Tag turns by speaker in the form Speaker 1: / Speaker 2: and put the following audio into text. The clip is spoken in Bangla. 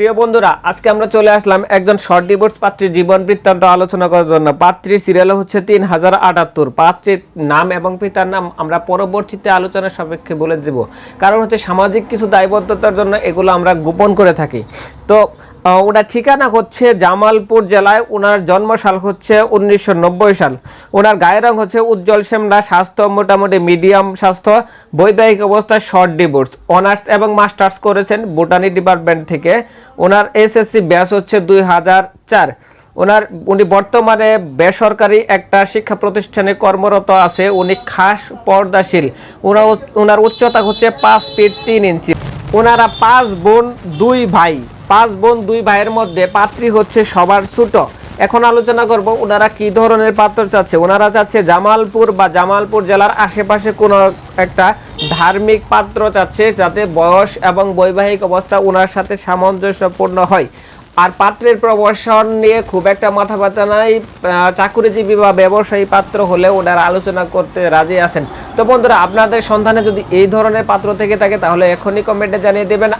Speaker 1: প্রিয় বন্ধুরা, আজকে আমরা চলে আসলাম একজন শর্ট ডিভোর্স পাত্রীর জীবন বৃত্তান্ত আলোচনা করার জন্য। পাত্রীর সিরিয়াল হচ্ছে তিন হাজার আটাত্তর। পাত্রীর নাম এবং পিতার নাম আমরা পরবর্তীতে আলোচনার সাপেক্ষে বলে দেব। কারণ হচ্ছে সামাজিক কিছু দায়বদ্ধতার জন্য এগুলো আমরা গোপন করে থাকি। তো ওনার ঠিকানা হচ্ছে জামালপুর জেলায়। ওনার জন্মসাল হচ্ছে উনিশশো নব্বই সাল। ওনার গায়ের রং হচ্ছে উজ্জ্বল শ্যামলা, স্বাস্থ্য মোটামুটি মিডিয়াম স্বাস্থ্য, বৈবাহিক অবস্থা শর্ট ডিভোর্স অনার্স এবং মাস্টার্স করেছেন বোটানি ডিপার্টমেন্ট থেকে। ওনার এসএসসি ব্যাস হচ্ছে দুই হাজার চার। ওনার, উনি বর্তমানে বেসরকারি একটা শিক্ষা প্রতিষ্ঠানে কর্মরত আছে। উনি খাস পর্দাশীল। ওনার ওনার উচ্চতা হচ্ছে পাঁচ ফিট তিন ইঞ্চি। ওনারা পাঁচ বোন, দুই ভাই। পাঁচ বোন, দুই ভাইয়ের মধ্যে পাত্রী হচ্ছে সবার ছোট। এখন আলোচনা করব ওনারা কি ধরনের পাত্র চাচ্ছে। ওনারা চাচ্ছে জামালপুর বা জামালপুর জেলার আশেপাশে কোনো একটা ধার্মিক পাত্র চাচ্ছে যাতে বয়স এবং বৈবাহিক অবস্থা ওনার সাথে সামঞ্জস্যপূর্ণ হয়। আর পাত্রের প্রবর্ষণ নিয়ে খুব একটা মাথা ব্যথা নাই। চাকুরিজীবী বা ব্যবসায়ী পাত্র হলে ওনারা আলোচনা করতে রাজি আছেন। তো বন্ধুরা, আপনাদের সন্ধানে যদি এই ধরনের পাত্র থেকে থাকে তাহলে এখনই কমেন্টে জানিয়ে দেবেন।